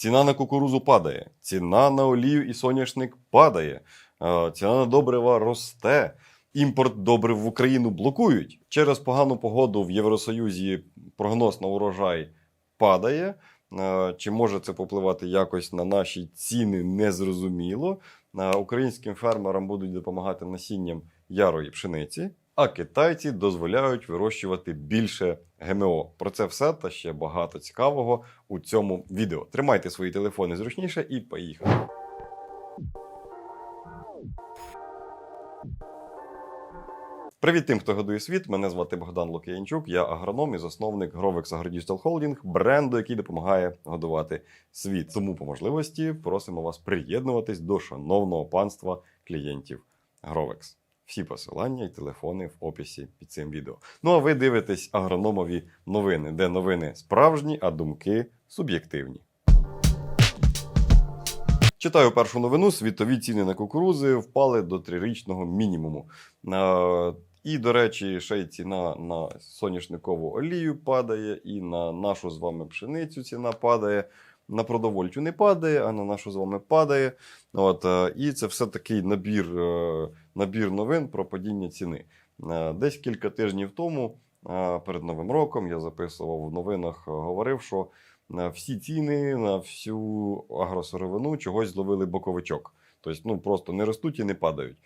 Ціна на кукурузу падає, ціна на олію і соняшник падає, е, ціна на добрива росте. Імпорт добрив в Україну блокують. Через погану погоду в Євросоюзі прогноз на урожай падає. Е, Чи може це попливати якось на наші ціни, незрозуміло. Е, Українським фермерам будуть допомагати насінням ярої пшениці, а китайці дозволяють вирощувати більше ГМО. Про це все та ще багато цікавого у цьому відео. Тримайте свої телефони зручніше і поїхали. Привіт тим, хто годує світ. Мене звати Богдан Лук'янчук. Я агроном і засновник Grovex AgroDigital Holding, бренду, який допомагає годувати світ. Тому по можливості просимо вас приєднуватись до шановного панства клієнтів Grovex. Всі посилання і телефони в описі під цим відео. Ну а ви дивитесь агрономові новини, де новини справжні, а думки суб'єктивні. Читаю першу новину. Світові ціни на кукурузи впали до трирічного мінімуму. І, до речі, ще й ціна на соняшникову олію падає, і на нашу з вами пшеницю ціна падає. На продовольчу не падає, а на нашу з вами падає. От, е, і це все такий набір, е, набір новин про падіння ціни. Е, Десь кілька тижнів тому, перед Новим роком, я записував в новинах, говорив, що всі ціни на всю агросировину чогось зловили боковичок. Тобто, ну просто не ростуть і не падають.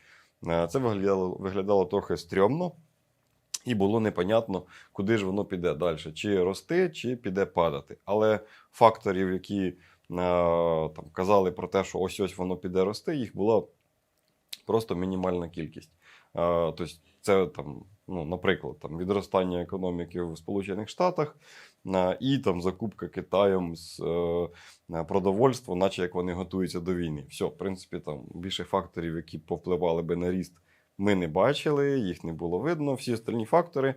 Це виглядало, виглядало трохи стрьомно, і було непонятно, куди ж воно піде далі: чи рости, чи піде падати. Але факторів, які е, там казали про те, що ось ось воно піде рости, їх була просто мінімальна кількість. Е, Тобто, це там, ну, наприклад, там відростання економіки в Сполучених Штатах е, і там закупка Китаєм з продовольства, наче як вони готуються до війни. Все, в принципі, там більше факторів, які повпливали би на ріст, ми не бачили, їх не було видно. Всі остальні фактори е,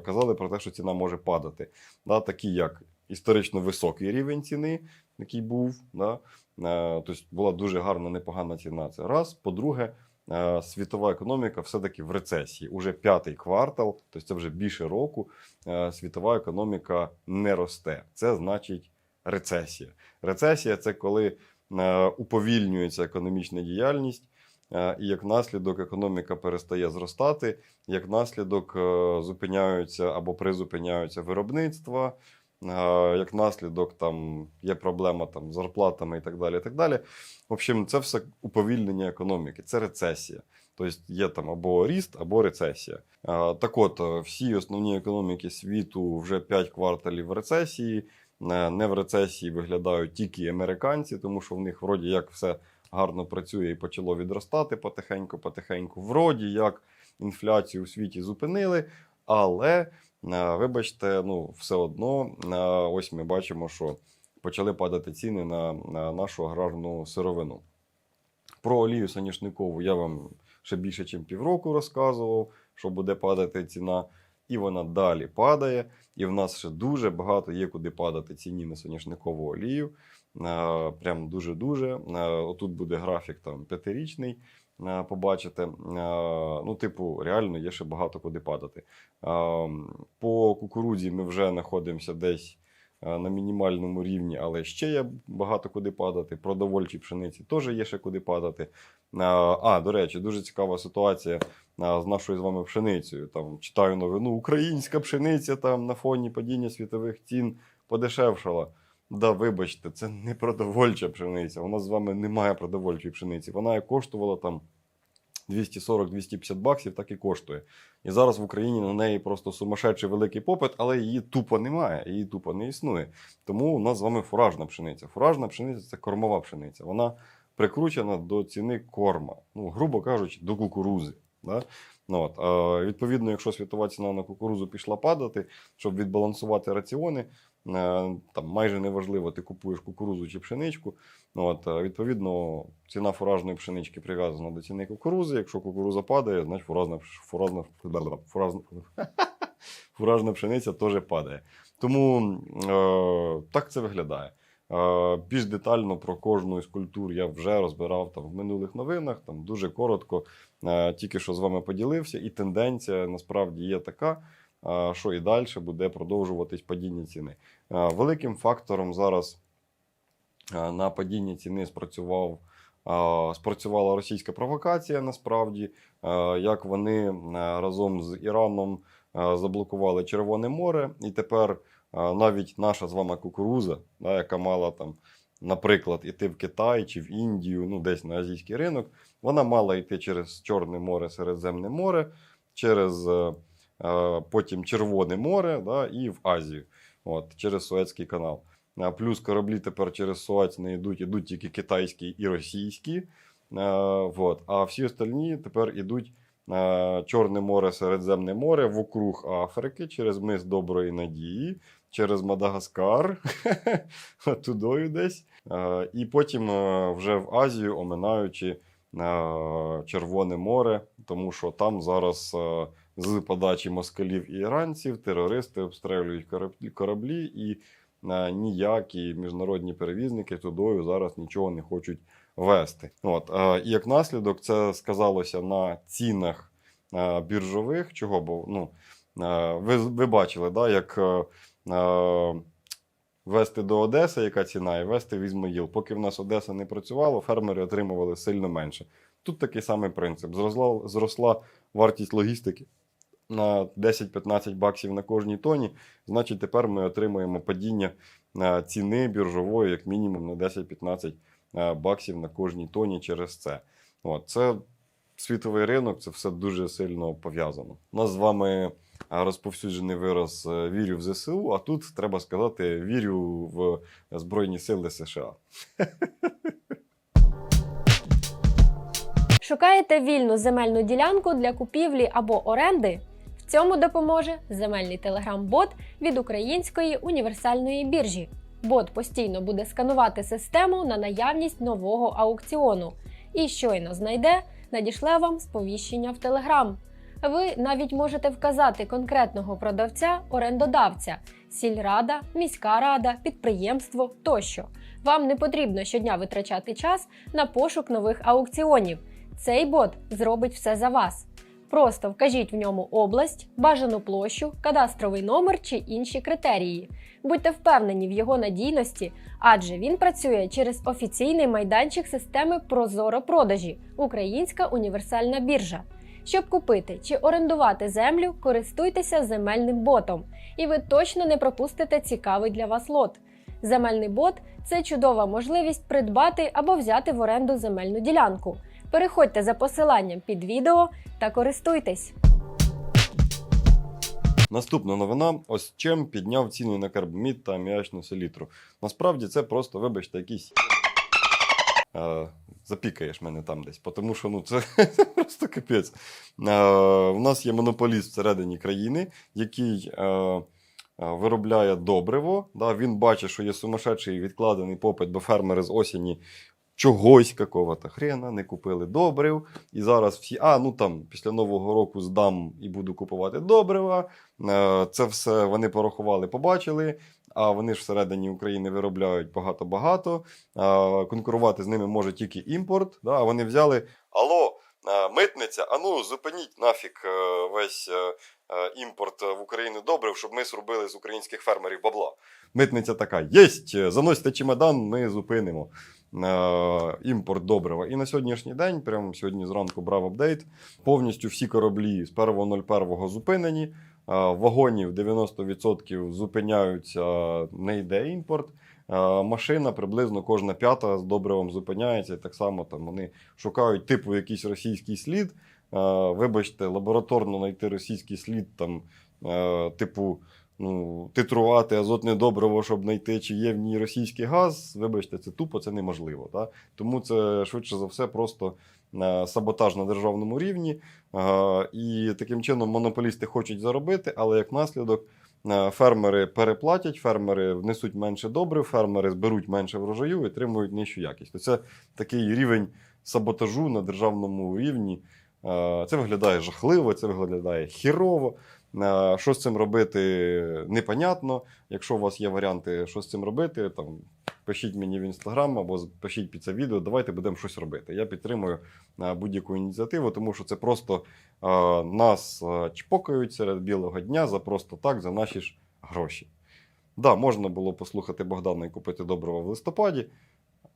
казали про те, що ціна може падати. Да, такі як історично високий рівень ціни, який був. Да, е, тобто була дуже гарна, непогана ціна. Це раз. По-друге, е, світова економіка все-таки в рецесії. Уже п'ятий квартал, тобто це вже більше року. Світова економіка не росте. Це значить рецесія. Рецесія це коли уповільнюється економічна діяльність. Е, І як наслідок економіка перестає зростати, як наслідок е, зупиняються або призупиняються виробництва, е, як наслідок там є проблема там з зарплатами і так далі. І так далі. В общем, це все уповільнення економіки, це рецесія. Тобто є там або ріст, або рецесія. Так от, всі основні економіки світу вже 5 кварталів рецесії. Не в рецесії виглядають тільки американці, тому що в них вроді як все гарно працює і почало відростати потихеньку, потихеньку. Вроді як інфляцію у світі зупинили, але е, вибачте, ну все одно е, ось ми бачимо, що почали падати ціни на нашу аграрну сировину. Про олію соняшникову я вам ще більше, ніж півроку розказував, що буде падати ціна, і вона далі падає. І в нас ще дуже багато є куди падати ціні на соняшникову олію. Е, Прям дуже-дуже. Е, Отут буде графік там п'ятирічний. е, Побачите, ну, типу, реально є ще багато куди падати. По кукурудзі ми вже знаходимося десь на мінімальному рівні, але ще є багато куди падати. Продовольчій пшениці теж є ще куди падати. А, до речі, дуже цікава ситуація з нашою з вами пшеницею. Там читаю новину, українська пшениця там на фоні падіння світових цін подешевшала. Да, вибачте, це не продовольча пшениця. Нас з вами немає продовольчої пшениці. Вона коштувала там 240-250 баксів, так і коштує. І зараз в Україні на неї просто сумасшедший великий попит, але її тупо немає, її тупо не існує. Тому у нас з вами фуражна пшениця. Фуражна пшениця це кормова пшениця. Вона прикручена до ціни корма, ну, грубо кажучи, до кукурузи. Да? Ну, от, е, відповідно, якщо світова ціна на кукурузу пішла падати, щоб відбалансувати раціони, е, там майже неважливо, ти купуєш кукурузу чи пшеничку. Ну, от, е, відповідно, ціна фуражної пшенички прив'язана до ціни кукурузи. Якщо кукуруза падає, значить фуражна, фуражна, фуражна, фуражна пшениця теж падає. Тому е, так це виглядає. Е, Більш детально про кожну із культур я вже розбирав там в минулих новинах, там дуже коротко, е, тільки що з вами поділився, і тенденція насправді є така, е, що і далі буде продовжуватись падіння ціни. Великим фактором зараз на падіння ціни спрацював, спрацювала російська провокація насправді, як вони разом з Іраном заблокували Червоне море, і тепер навіть наша з вами кукуруза, да, яка мала там, наприклад, іти в Китай чи в Індію, ну десь на азійський ринок, вона мала йти через Чорне море, Середземне море, через е, е, потім Червоне море да, і в Азію, от, через Суецький канал. Плюс кораблі тепер через Суець не йдуть, ідуть тільки китайські і російські. Е, вот. А всі остальні тепер ідуть е, Чорне море, Середземне море, вокруг Африки, через мис Доброї Надії, через Мадагаскар, тудою десь. Е, і потім е, вже в Азію, оминаючи е, Червоне море, тому що там зараз з подачі москалів і іранців терористи обстрілюють кораблі, і ніякі міжнародні перевізники тудою зараз нічого не хочуть вести. От, і як наслідок, це сказалося на цінах біржових. Чого? Бо ну, ви, ви бачили, да, як вести до Одеси, яка ціна, і вести в Ізмаїл. Поки в нас Одеса не працювала, фермери отримували сильно менше. Тут такий самий принцип. Зросла, зросла вартість логістики на 10-15 баксів на кожній тоні. Значить, тепер ми отримуємо падіння е, ціни біржової, як мінімум, на 10-15 е, баксів на кожній тоні через це. От, це світовий ринок, це все дуже сильно пов'язано. У нас з вами е, розповсюджений вираз е, вірю в ЗСУ, а тут треба сказати вірю в Збройні Сили США. Шукаєте вільну земельну ділянку для купівлі або оренди? В цьому допоможе земельний телеграм-бот від української універсальної біржі. Бот постійно буде сканувати систему на наявність нового аукціону і щойно знайде, надішле вам сповіщення в Телеграм. Ви навіть можете вказати конкретного продавця орендодавця, сільрада, міська рада, підприємство тощо. Вам не потрібно щодня витрачати час на пошук нових аукціонів. Цей бот зробить все за вас. Просто вкажіть в ньому область, бажану площу, кадастровий номер чи інші критерії. Будьте впевнені в його надійності, адже він працює через офіційний майданчик системи Прозоро продажі Українська універсальна біржа. Щоб купити чи орендувати землю, користуйтеся земельним ботом, і ви точно не пропустите цікавий для вас лот. Земельний бот це чудова можливість придбати або взяти в оренду земельну ділянку. Переходьте за посиланням під відео та користуйтесь. Наступна новина: ось чим підняв ціни на карбамід та аміачну селітру. Насправді це просто, вибачте, якийсь. Е, запікаєш мене там десь, тому що ну, це, просто капець. Е, у нас є монополіст всередині країни, який е, е, виробляє добриво. Він бачить, що є сумасшедший відкладений попит, бо фермери з осені чогось какого-то хрена не купили добрив. І зараз всі, а ну там після Нового року здам і буду купувати добрива. Е, Це все вони порахували, побачили. А вони ж всередині України виробляють багато-багато. Е, Конкурувати з ними може тільки імпорт. А вони взяли: Алло, е, митниця, а ну зупиніть нафіг е, весь імпорт в Україну добрив, щоб ми зробили з українських фермерів бабла. Митниця така: єсть, заносьте чемодан, ми зупинимо імпорт добрива. І на сьогоднішній день, прямо сьогодні зранку брав апдейт, повністю всі кораблі з 1.01 зупинені. е, Вагонів 90% зупиняються, не йде імпорт. Е, Машина приблизно кожна п'ята з добривом зупиняється. Так само там вони шукають типу якийсь російський слід. Е, Вибачте, лабораторно знайти російський слід, там, е, типу, ну, титрувати азотне добриво, щоб знайти, чи є в ній російський газ. Вибачте, це тупо, це неможливо. Да? Тому це швидше за все просто е, саботаж на державному рівні. Е, І таким чином монополісти хочуть заробити, але як наслідок. е, Фермери переплатять, фермери внесуть менше добрив, фермери зберуть менше врожаю і отримують нижчу якість. То це такий рівень саботажу на державному рівні. Це виглядає жахливо, це виглядає хірово. Е, Що з цим робити, непонятно. Якщо у вас є варіанти, що з цим робити, там пишіть мені в інстаграм або пишіть під це відео. Давайте будемо щось робити. Я підтримую е, будь-яку ініціативу, тому що це просто е, нас чпокають серед білого дня за просто так, за наші ж гроші. Да, можна було послухати Богдана і купити доброго в листопаді.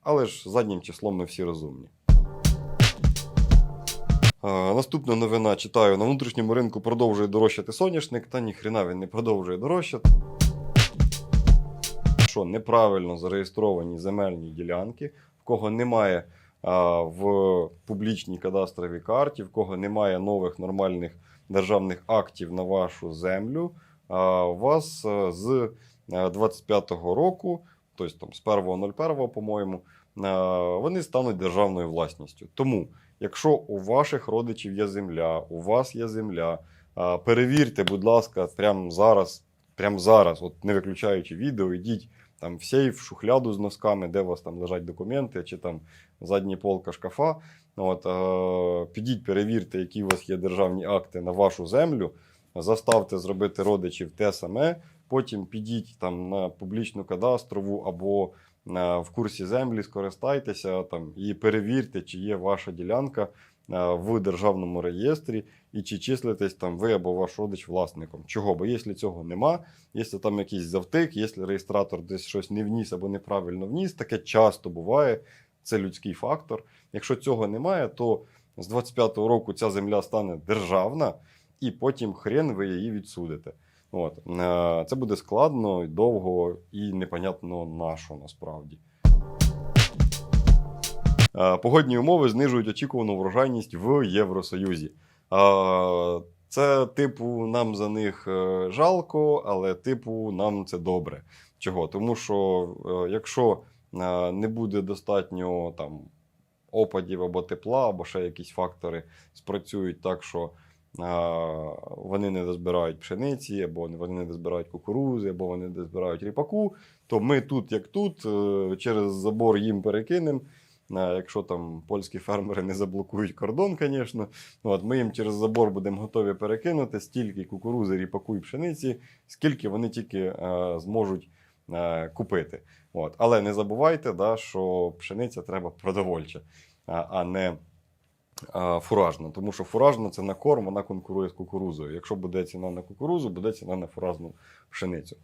Але ж заднім числом ми всі розумні. Наступна новина читаю: на внутрішньому ринку продовжує дорожчати соняшник, та ніхрена він не продовжує дорожчати. Що неправильно зареєстровані земельні ділянки, в кого немає а, в публічній кадастровій карті, в кого немає нових нормальних державних актів на вашу землю, а, у вас з 25-го року, тобто там з 1.01, по-моєму, вони стануть державною власністю. Тому, якщо у ваших родичів є земля, у вас є земля, перевірте, будь ласка, прямо зараз, прямо зараз, от не виключаючи відео, йдіть там в сейф, в шухляду з носками, де у вас там лежать документи, чи там задня полка шкафа. От, е, підіть, перевірте, які у вас є державні акти на вашу землю, заставте зробити родичів те саме. Потім підіть там на публічну кадастрову або е, в курсі землі, скористайтеся там і перевірте, чи є ваша ділянка е, в державному реєстрі і чи числитесь там ви або ваш родич власником. Чого? Бо якщо цього нема, якщо там якийсь завтик, якщо реєстратор десь щось не вніс або неправильно вніс, таке часто буває. Це людський фактор. Якщо цього немає, то з 25-го року ця земля стане державна, і потім хрен ви її відсудите. От. Е, Це буде складно, і довго і непонятно на насправді. Е, Погодні умови знижують очікувану врожайність в Євросоюзі. Е, Це, типу, нам за них жалко, але, типу, нам це добре. Чого? Тому що якщо не буде достатньо там, опадів або тепла, або ще якісь фактори спрацюють так, що вони не дозбирають пшениці, або вони не дозбирають кукурузи, або вони не дозбирають ріпаку, то ми тут, як тут, е, через забор їм перекинемо. Якщо там польські фермери не заблокують кордон, звісно, от ми їм через забор будемо готові перекинути стільки кукурузи, ріпаку і пшениці, скільки вони тільки е, зможуть е, купити. От. Але не забувайте, да, що пшениця треба продовольча, а, не фуражна. Тому що фуражна це на корм, вона конкурує з кукурузою. Якщо буде ціна на кукурузу, буде ціна на фуражну пшеницю.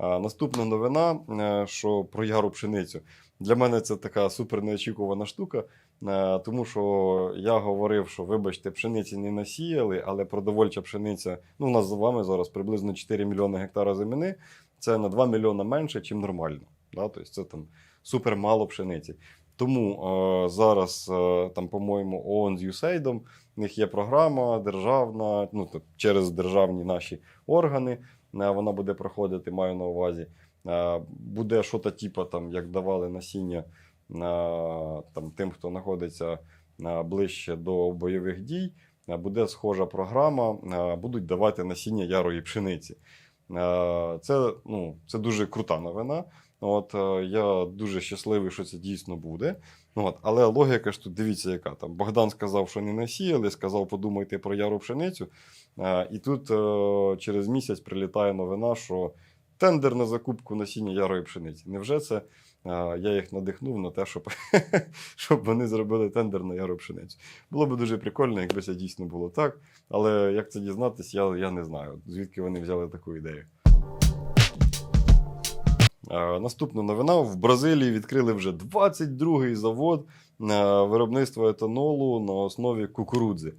Наступна новина, е, що про яру пшеницю. Для мене це така супер неочікувана штука, е, тому що я говорив, що вибачте, пшениці не насіяли, але продовольча пшениця, ну, у нас з вами зараз приблизно 4 мільйони гектара землі, це на 2 мільйони менше, ніж нормально. Да? Тобто це там супер мало пшениці. Тому е, зараз, е, там, по-моєму, ООН з USAID, в них є програма державна, ну, тобто через державні наші органи. е, Вона буде проходити, маю на увазі. Буде щось, типу, там, як давали насіння на, там, тим, хто знаходиться ближче до бойових дій. Буде схожа програма, будуть давати насіння ярої пшениці. Це, ну, це дуже крута новина. От, е, я дуже щасливий, що це дійсно буде. Ну, От, але логіка ж тут дивіться, яка там. Богдан сказав, що не насіяли, сказав, подумайте про яру пшеницю. Е, І тут е, через місяць прилітає новина, що тендер на закупку насіння ярої пшениці. Невже це я їх надихнув на те, щоб, щоб вони зробили тендер на яру пшеницю? Було б дуже прикольно, якби це дійсно було так. Але як це дізнатись, я, я не знаю, звідки вони взяли таку ідею. Е, Наступна новина: в Бразилії відкрили вже 22-й завод е, виробництва етанолу на основі кукурудзи. Е,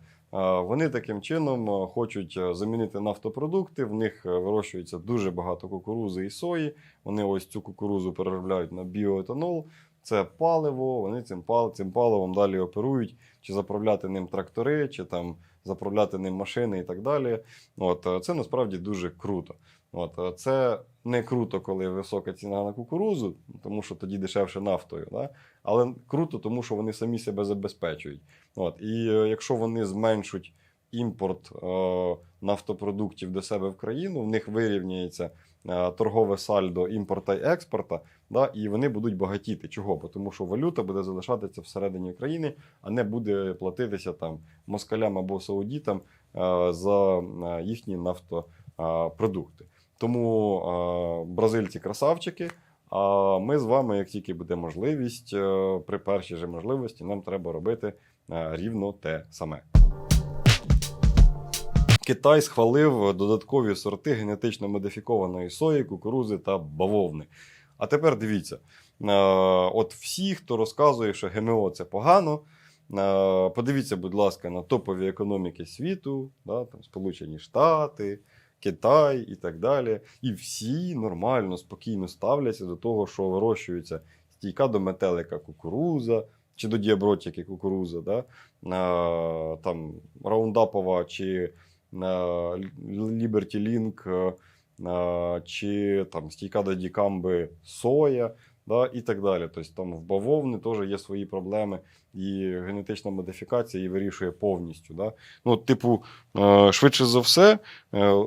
Вони таким чином хочуть замінити нафтопродукти. В них вирощується дуже багато кукурузи і сої. Вони ось цю кукурузу переробляють на біоетанол. Це паливо. Вони цим цим паливом далі оперують, чи заправляти ним трактори, чи там заправляти ним машини і так далі. От це насправді дуже круто. От, е, це не круто, коли висока ціна на кукурузу, тому що тоді дешевше нафтою. Да? Але круто, тому що вони самі себе забезпечують. От, і е, якщо вони зменшуть імпорт е, нафтопродуктів до себе в країну, в них вирівняється е, торгове сальдо імпорта і експорта, да? і вони будуть багатіти. Чого? Бо Тому що валюта буде залишатися всередині країни, а не буде платитися там москалям або саудітам е, за е, їхні нафтопродукти. Тому бразильці красавчики. А ми з вами, як тільки буде можливість, е, при першій же можливості, нам треба робити е, рівно те саме. Китай схвалив додаткові сорти генетично модифікованої сої, кукурузи та бавовни. А тепер дивіться: е, от всі, хто розказує, що ГМО це погано. Подивіться, будь ласка, на топові економіки світу, да, там Сполучені Штати, Китай і так далі. І всі нормально, спокійно ставляться до того, що вирощується стійка до метелика кукуруза чи до діабротики кукуруза, да? а, там раундапова чи Ліберті е, чи там стійка до дікамби соя. Да, і так далі. Тобто там в бавовни теж є свої проблеми, і генетична модифікація її вирішує повністю. Да? Ну, типу, е, швидше за все, е,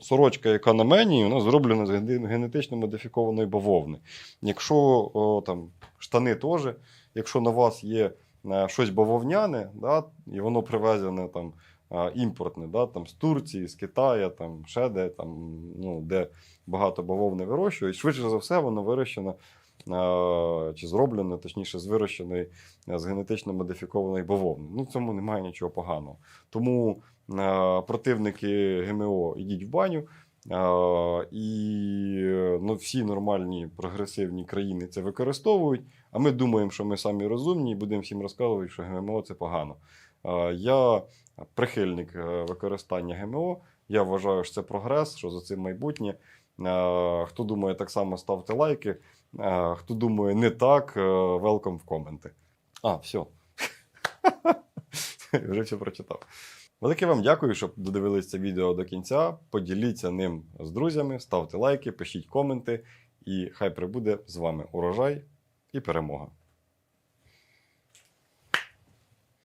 сорочка, яка на мені, вона зроблена з генетично модифікованої бавовни. Якщо там, штани теж, якщо на вас є е, щось бавовняне, да, і воно привезене там, імпортне, да, там, з Турції, з Китаю, там, ще де, там, ну, де багато бавовни вирощують, швидше за все, воно вирощено. Е, Чи зроблено, точніше, з вирощеної е, з генетично модифікованої бавовни. Ну, цьому немає нічого поганого. Тому е, противники ГМО йдіть в баню. І ну, всі нормальні прогресивні країни це використовують. А ми думаємо, що ми самі розумні і будемо всім розказувати, що ГМО це погано. Я прихильник використання ГМО. Я вважаю, що це прогрес, що за цим майбутнє. Хто думає так само, ставте лайки. Хто думає не так, велком в коменти. А, все. Вже все прочитав. Велике вам дякую, що додивились це відео до кінця. Поділіться ним з друзями, ставте лайки, пишіть коменти, і хай прибуде з вами урожай і перемога.